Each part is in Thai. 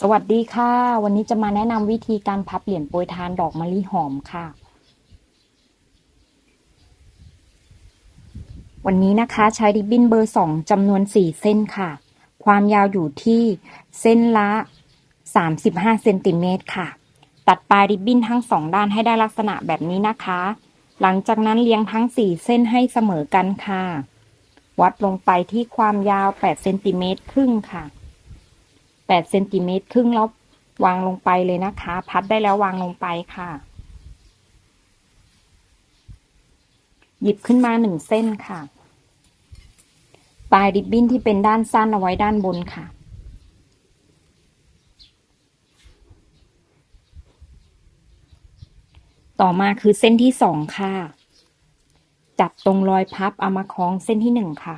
สวัสดีค่ะ วันนี้จะมาแนะนำวิธีการพับเหรียญโปรยทานดอกมะลิหอมค่ะ วันนี้นะคะใช้ริบบิ้นเบอร์สองจำนวนสี่เส้นค่ะ ความยาวอยู่ที่เส้นละ35เซนติเมตรค่ะ ตัดปลายริบบิ้นทั้งสองด้านให้ได้ลักษณะแบบนี้นะคะ หลังจากนั้นเลี้ยงทั้งสี่เส้นให้เสมอกันค่ะ วัดลงไปที่ความยาว8เซนติเมตรครึ่งค่ะ 8เซนติเมตรครึ่งแล้ววางลงไปเลยนะคะ พัดได้แล้ววางลงไปค่ะ หยิบขึ้นมาหนึ่งเส้นค่ะ ปลายริบบิ้นที่เป็นด้านสั้นเอาไว้ด้านบนค่ะ ต่อมาคือเส้นที่สองค่ะ จับตรงรอยพับเอามาคล้องเส้นที่หนึ่งค่ะ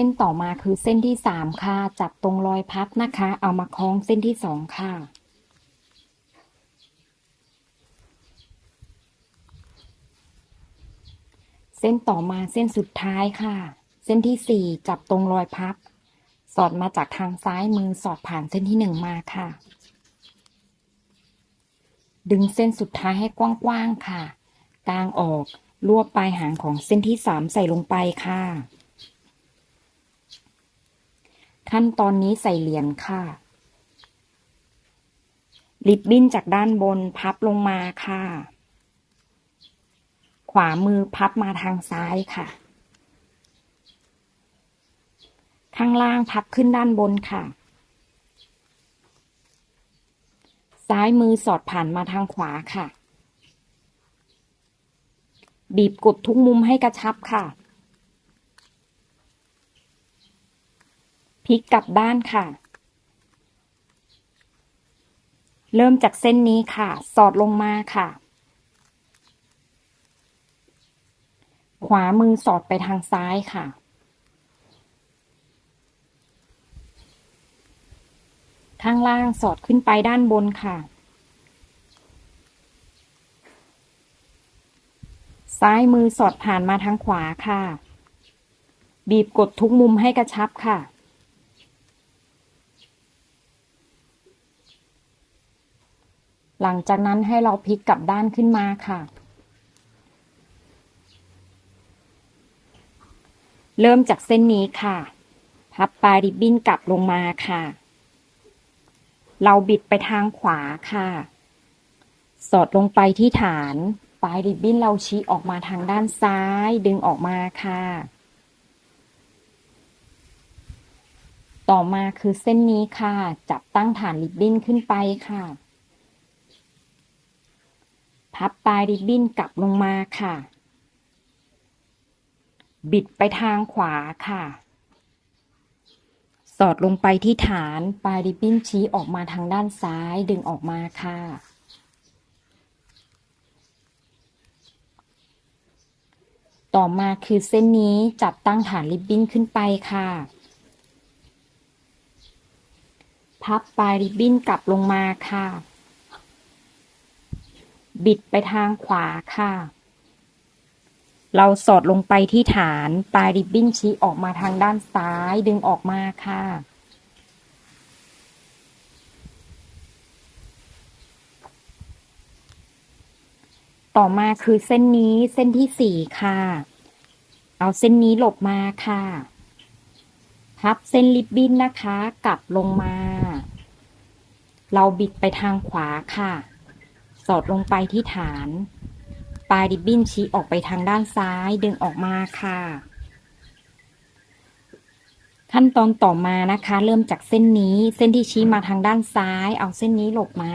ส้นต่อมาคือเส้นที่สามค่ะ จับตรงรอยพับนะคะ เอามาคล้องเส้นที่สองค่ะ เส้นต่อมาเส้นสุดท้ายค่ะ เส้นที่สี่จับตรงรอยพับ สอดมาจากทางซ้ายมือสอดผ่านเส้นที่หนึ่งมาค่ะ ดึงเส้นสุดท้ายให้กว้างๆค่ะ กลางออกรวบปลายหางของเส้นที่สามใส่ลงไปค่ะ ขั้นตอนนี้ใส่เหรียญค่ะ ริบบิ้นจากด้านบนพับลงมาค่ะ ขวามือพับมาทางซ้ายค่ะ ข้างล่างพับขึ้นด้านบนค่ะ ซ้ายมือสอดผ่านมาทางขวาค่ะ บีบกดทุกมุมให้กระชับค่ะ พลิกกลับด้านค่ะ เริ่มจากเส้นนี้ค่ะ สอดลงมาค่ะ ขวามือสอดไปทางซ้ายค่ะ ข้างล่างสอดขึ้นไปด้านบนค่ะ ซ้ายมือสอดผ่านมาทางขวาค่ะ บีบกดทุกมุมให้กระชับค่ะ หลังจากนั้นให้เราพลิกกลับด้านขึ้นมาค่ะ เริ่มจากเส้นนี้ค่ะ พับปลายริบบิ้นกลับลงมาค่ะ เราบิดไปทางขวาค่ะ สอดลงไปที่ฐาน ปลายริบบิ้นเราชี้ออกมาทางด้านซ้ายดึงออกมาค่ะ ต่อมาคือเส้นนี้ค่ะ จับตั้งฐานริบบิ้นขึ้นไปค่ะ พับปลายริบบิ้นกลับลงมาค่ะ บิดไปทางขวาค่ะ สอดลงไปที่ฐานปลายริบบิ้นชี้ออกมาทางด้านซ้ายดึงออกมาค่ะ ต่อมาคือเส้นนี้จับตั้งฐานริบบิ้นขึ้นไปค่ะ พับปลายริบบิ้นกลับลงมาค่ะ บิดไปทางขวาค่ะ เราสอดลงไปที่ฐานปลายริบบิ้นชี้ออกมาทางด้านซ้ายดึงออกมาค่ะ ต่อมาคือเส้นนี้เส้นที่สี่ค่ะ เอาเส้นนี้หลบมาค่ะ พับเส้นริบบิ้นนะคะ กลับลงมา เราบิดไปทางขวาค่ะ สอดลงไปที่ฐาน ปลายริบบิ้นชี้ออกไปทางด้านซ้ายดึงออกมาค่ะ ขั้นตอนต่อมานะคะ เริ่มจากเส้นนี้เส้นที่ชี้มาทางด้านซ้าย เอาเส้นนี้หลบมา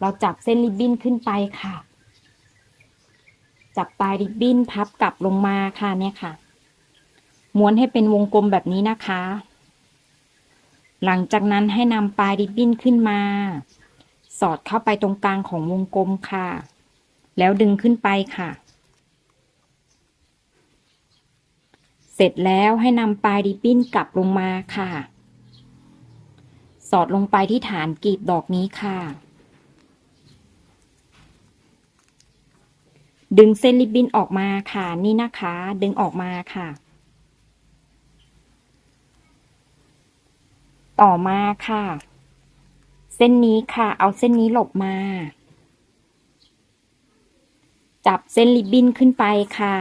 เราจับเส้นริบบิ้นขึ้นไปค่ะ จับปลายริบบิ้นพับกลับลงมาค่ะเนี่ยค่ะ ม้วนให้เป็นวงกลมแบบนี้นะคะหลังจากนั้นให้นำปลายริบบิ้นขึ้นมา สอดเข้าไปตรงกลางของวงกลมค่ะ แล้วดึงขึ้นไปค่ะ เสร็จแล้วให้นำปลายริบบิ้นกลับลงมาค่ะ สอดลงไปที่ฐานกีบดอกนี้ค่ะ ดึงเส้นริบบิ้นออกมาค่ะนี่นะคะ ดึงออกมาค่ะ ต่อมาค่ะ เส้นนี้ค่ะ เอาเส้นนี้หลบมา จับเส้นริบบิ้นขึ้นไปค่ะ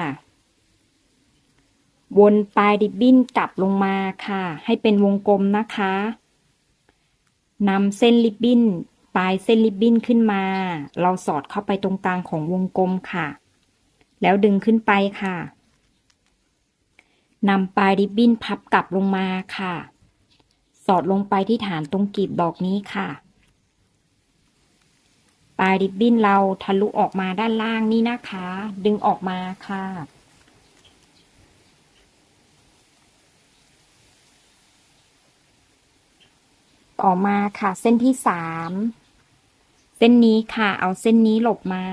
วนปลายริบบิ้นกลับลงมาค่ะ ให้เป็นวงกลมนะคะนำเส้นริบบิ้นปลายเส้นริบบิ้นขึ้นมา เราสอดเข้าไปตรงกลางของวงกลมค่ะ แล้วดึงขึ้นไปค่ะนำปลายริบบิ้นพับกลับลงมาค่ะ สอดลงไปที่ฐานตรงกลีบดอกนี้ค่ะ ลายริบบิ้นเราทะลุออกมาด้านล่างนี่นะคะ ดึงออกมาค่ะ ต่อมาค่ะ เส้นที่สามเส้นนี้ค่ะ เอาเส้นนี้หลบมา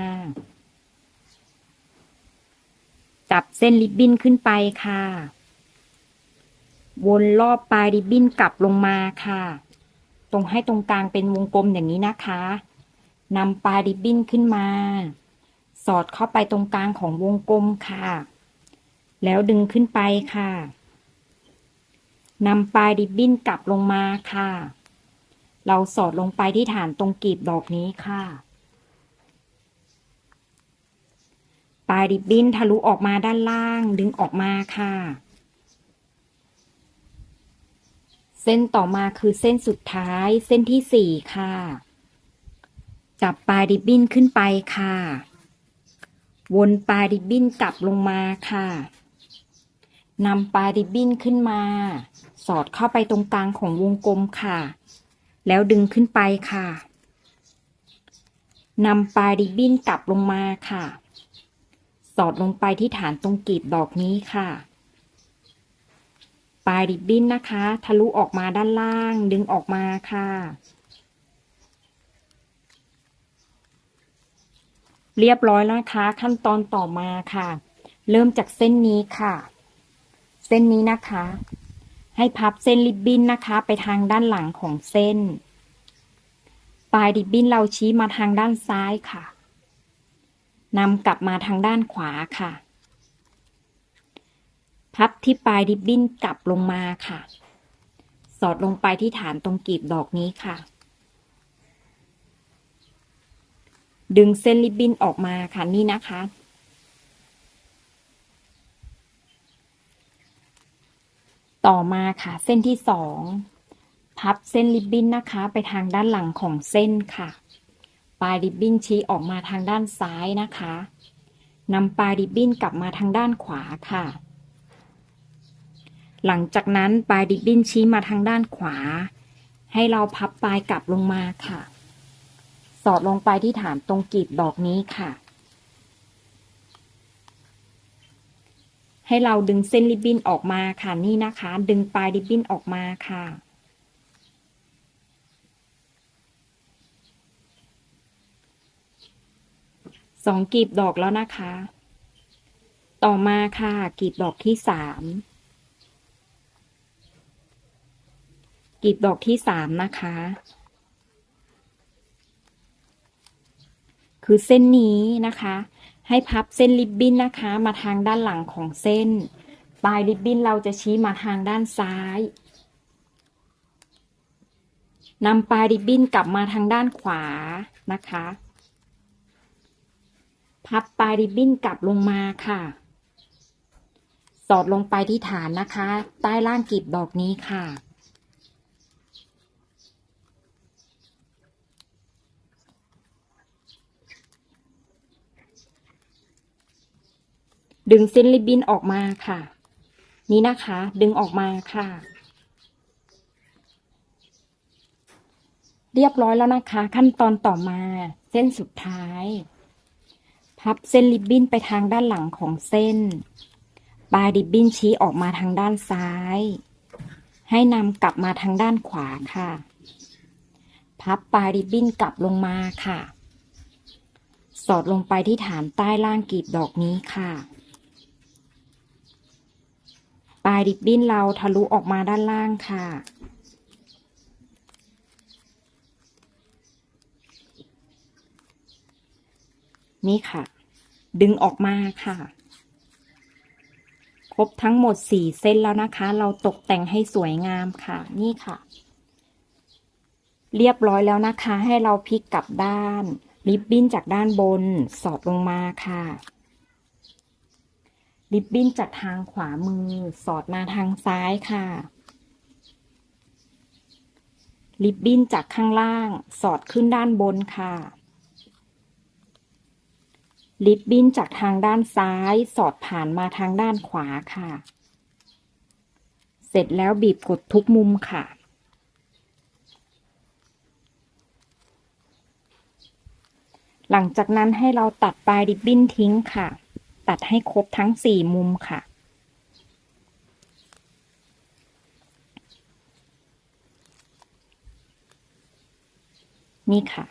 จับเส้นริบบิ้นขึ้นไปค่ะ วนรอบปลายริบบิ้นกลับลงมาค่ะ ตรงให้ตรงกลางเป็นวงกลมอย่างนี้นะคะ นำปลายริบบิ้นขึ้นมา สอดเข้าไปตรงกลางของวงกลมค่ะ แล้วดึงขึ้นไปค่ะนำปลายริบบิ้นกลับลงมาค่ะ เราสอดลงไปที่ฐานตรงกลีบดอกนี้ค่ะ ปลายริบบิ้นทะลุออกมาด้านล่างดึงออกมาค่ะ เส้นต่อมาคือเส้นสุดท้ายเส้นที่สี่ค่ะ จับปลายริบบิ้นขึ้นไปค่ะ วนปลายริบบิ้นกลับลงมาค่ะนำปลายริบบิ้นขึ้นมา สอดเข้าไปตรงกลางของวงกลมค่ะ แล้วดึงขึ้นไปค่ะนำปลายริบบิ้นกลับลงมาค่ะ สอดลงไปที่ฐานตรงกลีบดอกนี้ค่ะ ปลายริบบิ้นนะคะ ทะลุออกมาด้านล่าง ดึงออกมาค่ะ เรียบร้อยแล้วนะคะ ขั้นตอนต่อมาค่ะ เริ่มจากเส้นนี้ค่ะ เส้นนี้นะคะ ให้พับเส้นริบบิ้นนะคะ ไปทางด้านหลังของเส้น ปลายริบบิ้นเราชี้มาทางด้านซ้ายค่ะนำกลับมาทางด้านขวาค่ะ พับที่ปลายริบบิ้นกลับลงมาค่ะ สอดลงไปที่ฐานตรงกลีบดอกนี้ค่ะ ดึงเส้นริบบิ้นออกมาค่ะนี่นะคะ ต่อมาค่ะเส้นที่สองพับเส้นริบบิ้นนะคะ ไปทางด้านหลังของเส้นค่ะ ปลายริบบิ้นชี้ออกมาทางด้านซ้ายนะคะนำปลายริบบิ้นกลับมาทางด้านขวาค่ะ หลังจากนั้นปลายริบบิ้นชี้มาทางด้านขวา ให้เราพับปลายกลับลงมาค่ะ สอดลงไปที่ฐานตรงกีบดอกนี้ค่ะ ให้เราดึงเส้นริบบิ้นออกมาค่ะนี่นะคะ ดึงปลายริบบิ้นออกมาค่ะสองกีบดอกแล้วนะคะ ต่อมาค่ะกีบดอกที่สามกีบดอกที่สามนะคะ คือเส้นนี้นะคะ ให้พับเส้นริบบิ้นนะคะ มาทางด้านหลังของเส้น ปลายริบบิ้นเราจะชี้มาทางด้านซ้ายนำปลายริบบิ้นกลับมาทางด้านขวานะคะ พับปลายริบบิ้นกลับลงมาค่ะ สอดลงไปที่ฐานนะคะ ใต้ล่างกลีบดอกนี้ค่ะ ดึงเส้นริบบิ้นออกมาค่ะ นี่นะคะ ดึงออกมาค่ะ เรียบร้อยแล้วนะคะ ขั้นตอนต่อมา เส้นสุดท้าย พับเส้นริบบิ้นไปทางด้านหลังของเส้นปลายริบบิ้นชี้ออกมาทางด้านซ้าย ให้นำกลับมาทางด้านขวาค่ะ พับปลายริบบิ้นกลับลงมาค่ะ สอดลงไปที่ฐานใต้ล่างกลีบดอกนี้ค่ะ ปลายริบบิ้นเราทะลุออกมาด้านล่างค่ะ นี่ค่ะ ดึงออกมาค่ะ ครบทั้งหมดสี่เส้นแล้วนะคะ เราตกแต่งให้สวยงามค่ะ นี่ค่ะ เรียบร้อยแล้วนะคะ ให้เราพลิกกลับด้านริบบิ้นจากด้านบน สอดลงมาค่ะ ริบบิ้นจากทางขวามือสอดมาทางซ้ายค่ะ ริบบิ้นจากข้างล่างสอดขึ้นด้านบนค่ะ ริบบิ้นจากทางด้านซ้ายสอดผ่านมาทางด้านขวาค่ะ เสร็จแล้วบีบกดทุกมุมค่ะหลังจากนั้นให้เราตัดปลายริบบิ้นทิ้งค่ะ ตัดให้ครบทั้งสี่มุมค่ะ นี่ค่ะ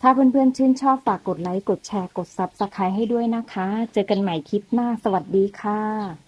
ถ้าเพื่อนๆชื่นชอบฝากกดไลค์ กดแชร์ กด Subscribe ให้ด้วยนะคะ เจอกันใหม่คลิปหน้า สวัสดีค่ะ